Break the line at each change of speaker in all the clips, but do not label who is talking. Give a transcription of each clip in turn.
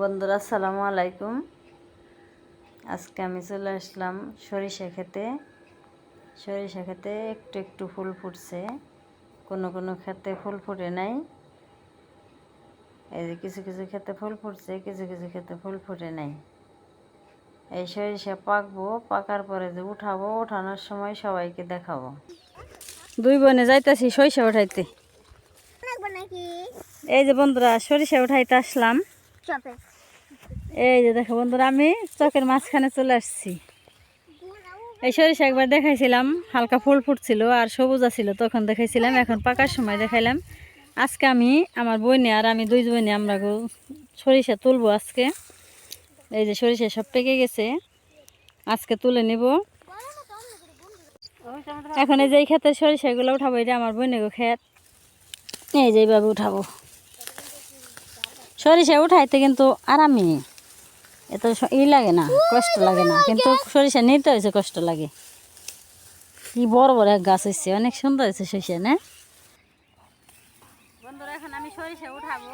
বন্ধুরা আসসালামু আলাইকুম। আজকে আমি চলে আসলাম সরিষা খেতে। সরিষা খেতে একটু একটু ফুল ফুটছে। কোনো কোনো খেতে ফুল ফুটে নাই। এই যে কিছু কিছু খেতে ফুল ফুটছে কিছু কিছু খেতে ফুল ফুটে নাই। এই সরিষা পাকবো পাকার পরে যে উঠাবো ওঠানোর সময় সবাইকে দেখাবো। দুই বোনে যাইতেছি সরিষা উঠাইতে। এই যে বন্ধুরা সরিষা উঠাইতে আসলাম। এই যে দেখো বন্ধুরা, আমি চকের মাঝখানে চলে আসছি। এই সরিষা একবার দেখাইছিলাম, হালকা ফুল ফুটছিল আর সবুজ আছিল, তখন দেখাইছিলাম, এখন পাকার সময় দেখাইলাম। আজকে আমি, আমার বইনে আর আমি দুই বোনে আমরা সরিষা তুলবো আজকে। এই যে সরিষা সব পেকে গেছে, আজকে তুলে নিব। এখন এই যে এই ক্ষেতের সরিষাগুলো উঠাবো এটা আমার বইনে গো ক্ষেত। এই যে এইভাবে উঠাবো। সরিষা উঠাইতে কিন্তু আরামই এত ই লাগে না কষ্ট লাগে না। কিন্তু সরিষা নিতে হয়েছে কষ্ট লাগে। কি বড় বড় এক গাছ হয়েছে অনেক সুন্দর হয়েছে সরিষা না? বন্ধুরা এখন আমি সরিষা উঠাবো।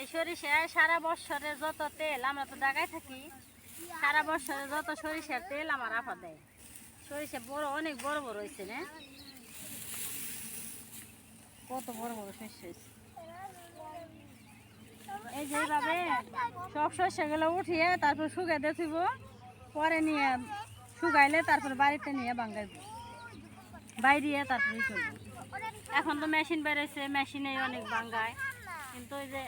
এই সরিষা সারা বছরের যত তেল আমরা তো ঢাকায় থাকি সারা বছরের যত সরিষার তেল আমার আপা দেয়। সরিষা বড় অনেক বড় বড় হয়েছে না? কত বড় বড় শস্য হয়েছে এই যে এইভাবে সব শস্যগুলো উঠিয়ে তারপর শুকাই দিয়ে থইব। পরে নিয়ে শুকাইলে তারপর বাড়িতে নিয়ে বাঙ্গাইব। বাইরিয়ে তারপর ই এখন তো মেশিন বেরোচ্ছে মেশিনে অনেক বাঙ্গায়। কিন্তু ওই যে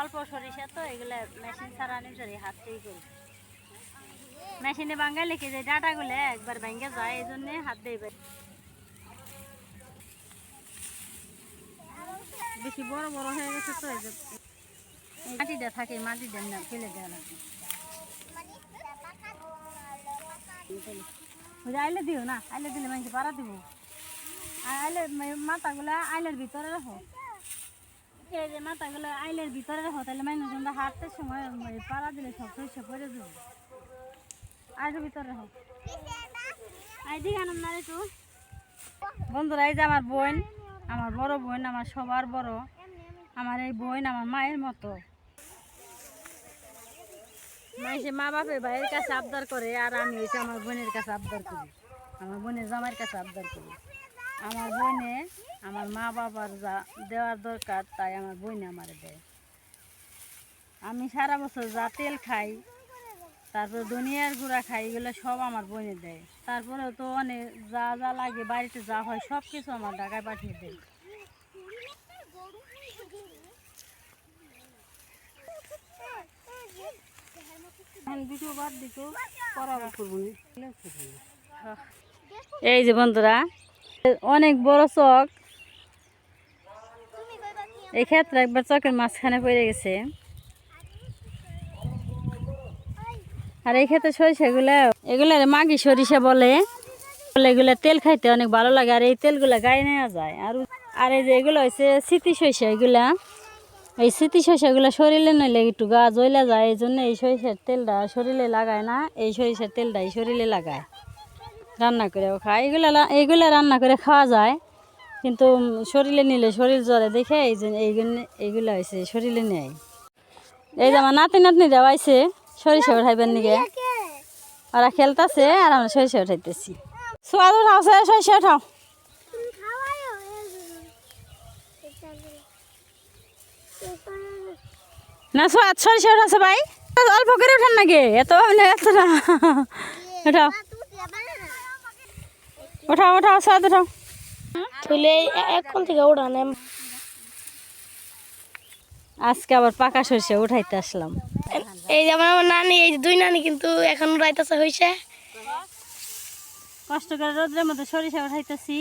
অল্প সরিষা তো, এগুলো মেশিন ছাড়া নিজেরই হাতেই করি। মেশিনে বাঙ্গাইলে কি যে ডাটাগুলো একবার ভেঙে যায়, এই জন্যে হাত দিয়ে বেশি বড় বড় হয়ে গেছে তো এই মাটিটা থাকে মাটিটা না ফেলে দেওয়া লাগবে আইলে দিও না, আইলে দিলে মানুষ পাড়া দিব। আইলে মাথাগুলা আইলের ভিতরে রাখো। মাথাগুলো আইলের ভিতরে রাখো তাহলে মানুষ হাঁটতে সময় পাড়া দিলে সব শস্য পড়ে দেবো আইলের ভিতরে রাখো। আই দিঘা না একটু। বন্ধুরা, এই যে আমার বোন, আমার বড় বোন, আমার সবার বড়। আমার এই বোন, আমার মায়ের মতো। মাইসে মা বাপের ভাইয়ের কাছে আবদার করে, আর আমি হয়েছে আমার বোনের কাছে আবদার করি। আমার বোনের জামাইয়ের কাছে আবদার করি। আমার বোনে আমার মা বাবার যা দেওয়ার দরকার, তাই আমার বোনে আমার দেয়। আমি সারা বছর যা তেল খাই, তারপর দুনিয়ার গুঁড়া খাই, এগুলো সব আমার বোনে দেয়। তারপরেও তো অনেক যা যা লাগে, বাড়িতে যা হয় সব কিছু আমার ঢাকায় পাঠিয়ে দেয়। এই যে বন্ধুরা, অনেক বড় চক। এই ক্ষেত্রে একবার চকের মাঝখানে পড়ে গেছে। আর এই ক্ষেত্রে সরিষা এগুলা মাগি সরিষা বলে। এগুলা তেল খাইতে অনেক ভালো লাগে, আর এই তেলগুলা গায়ে নেওয়া যায়। আর আর এই যে এগুলো হচ্ছে স্মৃতি সরিষা, এগুলা এই স্মৃতি সরিষাগুলো শরীরে নইলে একটু গা জ্বলে যায়, এই জন্য এই সরিষার তেলটা শরীরে লাগায় না, এই সরিষার তেলটা এই শরীরে লাগায়। রান্না করেও খায়। এগুলো এইগুলো রান্না করে খাওয়া যায়, কিন্তু শরীরে নিলে শরীর জ্বলে দেখে এই যে এইগুলো এইগুলো হয়েছে শরীরে নেয় এই যে আমার নাতি নাতনি দেওয়াইছে সরিষা উঠাইবেন নিকে? ওরা খেলতেছে আর আমরা সরিষা উঠাইতেছি। সোয়াদ উঠাও সরিষা উঠাও। না সোয়াদ সরিষা উঠাছে ভাই। অল্প করে উঠান নাকি? এত মানে এত না। উঠাও উঠাও উঠাও সোয়াদ উঠাও
তুলে এখন থেকে উড়ানে
আজকে আবার পাকা সরিষা উঠাইতে আসলাম।
এই যেমন আমার নানি এই দুই নানি কিন্তু এখন উড়াইতেছে হয়েছে
কষ্ট করে রোদ্রের মধ্যে সরিষা উঠাইতেছি।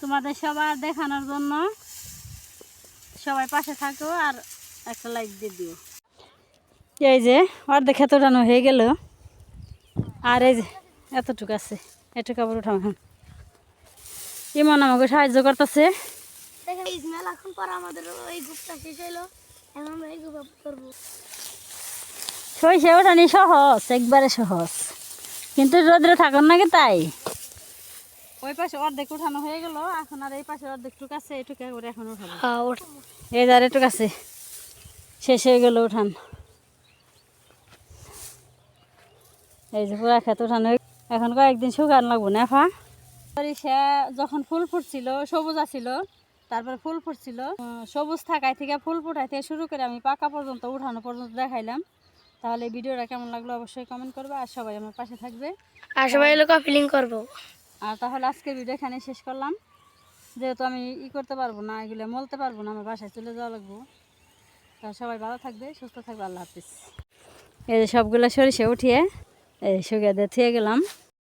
তোমাদের সবার দেখানোর জন্য সবাই পাশে থাকো আর একটা লাইক দিয়ে দিও। এই যে অর্ধেক খেত উঠানো হয়ে গেল। আর এই যে এতটুকু আছে। এটুকু আবার উঠাম এখন। ইমন আমাকে সাহায্য করতেছে।
দেখেন এই পর আমাদের ওই গ্রুপটা শেষ হলো এখন আমরা এই গ্রুপ করব।
সরিষা উঠানি সহজ একবারে সহজ। কিন্তু রোদ্রে থাকুন নাকি তাই? ওই পাশে অর্ধেক উঠানো হয়ে গেল। এখন আর এই পাশে অর্ধেক টুক আছে এইটুকু করে এখন উঠাবো।
হ্যাঁ
এই যার এটুক আছে। শেষ হয়ে গেল উঠান। এই যে পুরা খেত উঠান এখন কয়েকদিন শুকান লাগবো না ফা? সে যখন ফুল ফুটছিল সবুজ আছিল তারপরে ফুল ফুটছিল। সবুজ থাকায় থেকে ফুল ফুটাই থেকে শুরু করে আমি পাকা পর্যন্ত উঠানো পর্যন্ত দেখাইলাম। তাহলে ভিডিওটা কেমন লাগল অবশ্যই কমেন্ট করবে আর সবাই আমার পাশে থাকবে।
আর সবাই লোক ফিলিং করব।
আর তাহলে আজকের ভিডিও এখানে শেষ করলাম। যেহেতু আমি ই করতে পারব না এগুলো মলতে পারব না আমার বাসায় চলে যাওয়া লাগবো। সবাই ভালো থাকবে, সুস্থ থাকবে, আল্লাহ হাফিজ। এই যে সবগুলো সরিষে উঠিয়ে, এই সুগে দিয়ে গেলাম।